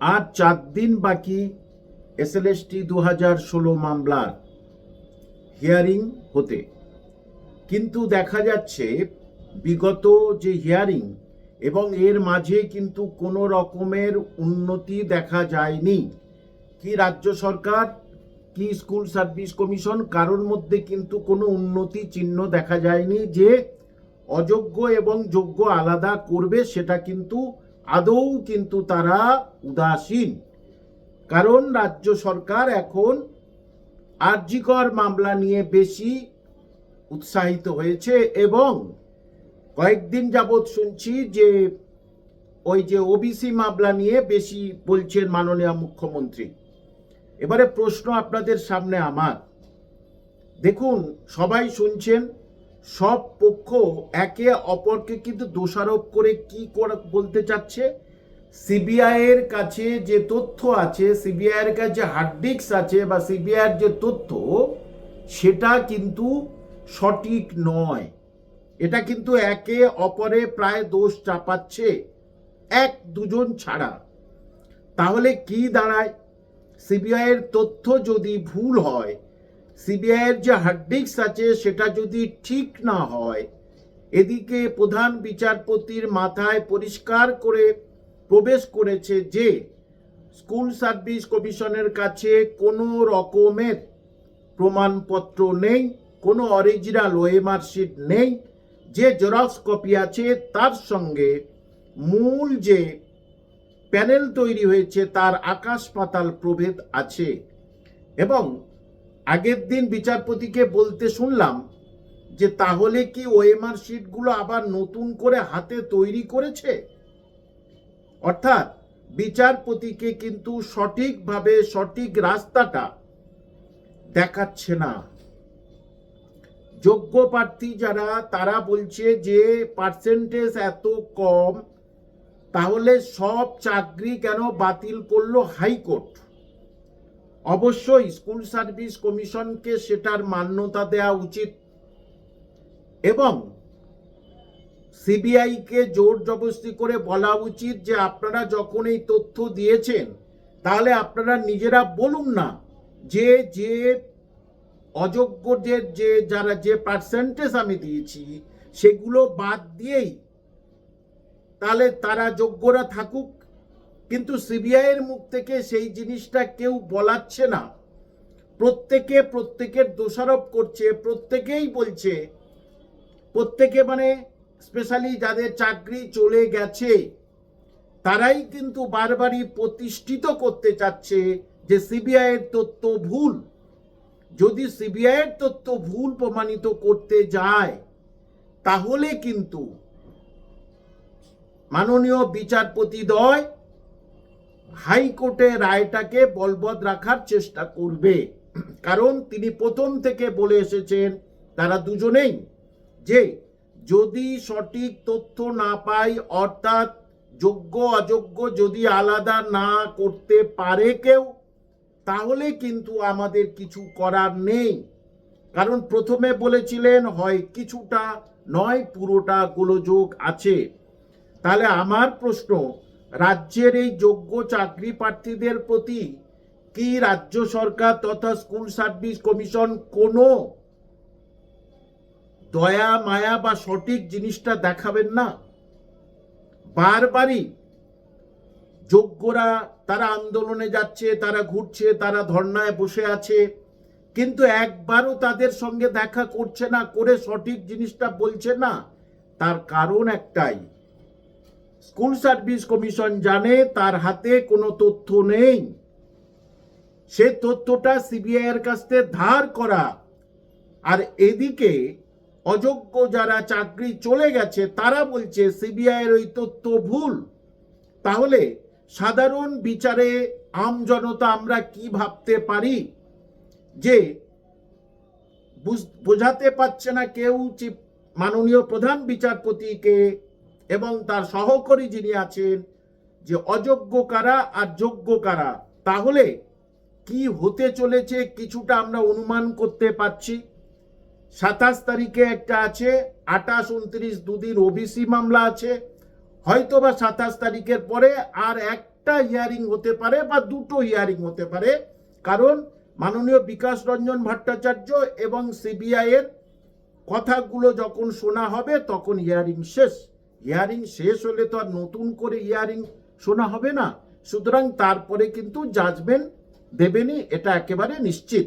আর চার দিন বাকি এসএলএসটি দু হাজার ষোলো মামলার হিয়ারিং হতে। কিন্তু দেখা যাচ্ছে, বিগত যে হিয়ারিং এবং এর মাঝে কিন্তু কোনো রকমের উন্নতি দেখা যায়নি। কি রাজ্য সরকার, কি স্কুল সার্ভিস কমিশন, কারোর মধ্যে কিন্তু কোনো উন্নতি চিহ্ন দেখা যায়নি যে অযোগ্য এবং যোগ্য আলাদা করবে সেটা কিন্তু আদৌ কিন্তু তারা উদাসীন। কারণ রাজ্য সরকার এখন আর্জিকর মামলা নিয়ে বেশি উৎসাহিত হয়েছে এবং কয়েকদিন যাবৎ শুনছি যে ওই যে ওবিসি মামলা নিয়ে বেশি বলছেন মাননীয় মুখ্যমন্ত্রী। এবারে প্রশ্ন আপনাদের সামনে আমার। দেখুন, সবাই শুনছেন সব পক্ষ একে অপরকে কিন্তু দোষারোপ করে কি বলতে চাচ্ছে? সিবিআই এর কাছে যে তথ্য আছে, সিবিআই এর কাছে হার্ড ডিস্ক আছে বা সিবিআই এর যে তথ্য, সেটা কিন্তু সঠিক নয়। এটা কিন্তু একে অপরে প্রায় দোষ চাপাচ্ছে, এক দুজন ছাড়া। তাহলে কি দাঁড়ায়? সিবিআই এর তথ্য যদি ভুল হয় সিবিআই এর যে হার্ড ডিস্ক আছে, সেটা যদি ঠিক না হয়, এদিকে প্রধান বিচারপতির মাথায় পরিষ্কার করে প্রবেশ করেছে যে, স্কুল সার্ভিস কমিশনের কাছে কোনো রকমের প্রমাণপত্র নেই, কোনো অরিজিনাল ওএমআর শিট নেই, যে জেরক্স কপি আছে তার সঙ্গে মূল যে প্যানেল তৈরি হয়েছে তার আকাশ পাতাল প্রভেদ আছে। এবং আগের দিন বিচারপতিকে বলতে শুনলাম যে তাহলে কি ওএমআর শিটগুলো আবার নতুন করে হাতে তৈরি করেছে? অর্থাৎ বিচারপতিকে কিন্তু সঠিকভাবে সঠিক রাস্তাটা দেখাচ্ছে না। যোগ্য প্রার্থী যারা, তারা বলছে যে পার্সেন্টেজ এত কম, তাহলে সব চাকরি কেন বাতিল করল হাইকোর্ট? অবশ্যই স্কুল সার্ভিস কমিশনকে সেটার মান্যতা দেওয়া উচিত। এবং সিবিআইকে জোর জবরদস্তি করে বলা উচিত যে আপনারা যখন এই তথ্য দিয়েছেন, তাহলে আপনারা নিজেরা বলুন না যে যে অযোগ্যদের যে যারা যে পার্সেন্টেজ আমি দিয়েছি, সেগুলো বাদ দিয়েই তাহলে তারা যোগ্যরা থাকুক। কিন্তু সিবিআই এর মুখ থেকে সেই জিনিসটা কেউ বলাচ্ছে না। প্রত্যেকে প্রত্যেকের দোষারোপ করছে, প্রত্যেকেই বলছে, প্রত্যেকে মানে স্পেশালি যাদের চাকরি চলে গেছে, তারাই কিন্তু বারবারই প্রতিষ্ঠিত করতে চাচ্ছে যে সিবিআই এর তথ্য ভুল। যদি সিবিআই এর তথ্য ভুল প্রমাণিত করতে যায়, তাহলে কিন্তু মাননীয় বিচারপতি দয় হাইকোর্টের রায়টাকে বলবৎ রাখার চেষ্টা করবে। কারণ তিনি প্রথম থেকে বলে এসেছেন, তারা দুজনেই, যে যদি সঠিক তথ্য না পাই অর্থাৎ যোগ্য, অযোগ্য যদি আলাদা না করতে পারে কেউ, তাহলে কিন্তু আমাদের কিছু করার নেই। কারণ প্রথমে বলেছিলেন, হয় কিছুটা নয়, পুরোটা গোলযোগ আছে। তাহলে আমার প্রশ্ন রাজ্যের এই যোগ্য চাকরি প্রার্থীদের প্রতি কি রাজ্য সরকার তথা স্কুল সার্ভিস কমিশন কোনো দয়া, মায়া বা সঠিক জিনিসটা দেখাবেন না? বারবারই যোগ্যরা তারা আন্দোলনে যাচ্ছে, তারা ঘুরছে, তারা ধর্নায় বসে আছে, কিন্তু একবারও তাদের সঙ্গে দেখা করছে না, করে সঠিক জিনিসটা বলছে না, তার কারণ একটাই। স্কুল সার্ভিস কমিশন জানে তার হাতে কোনো তথ্য নেই। সে তথ্যটা সিবিআই এর কাছ থেকে ধার করা। আর এদিকে অযোগ্য যারা চাকরি চলে গেছে, তারা বলছে সিবিআই এর ওই তথ্য ভুল। তাহলে সাধারণ বিচারে আম জনতা আমরা কি ভাবতে পারি? যে বুঝ- বোঝাতে পারছে না কেউ মাননীয় প্রধান বিচারপতিকে এবং তার সহকারী যিনি আছেন যে অযোগ্য কারা আর যোগ্য কারা, তাহলে কি হতে চলেছে কিছুটা আমরা অনুমান করতে পারছি। সাতাশ তারিখে একটা আছে, আঠাশ উনত্রিশ দুদিন ওবিসি মামলা আছে। হয়তো বা সাতাশ তারিখের পরে আর একটা হিয়ারিং হতে পারে বা দুটো হিয়ারিং হতে পারে, কারণ মাননীয় বিকাশ রঞ্জন ভট্টাচার্য এবং সিবিআই এর কথাগুলো যখন শোনা হবে তখন হিয়ারিং শেষ। হিয়ারিং শেষ হলে তো আর নতুন করে হিয়ারিং শোনা হবে না। সুতরাং তারপরে কিন্তু জাজমেন্ট দেবেনি এটা একেবারে নিশ্চিত।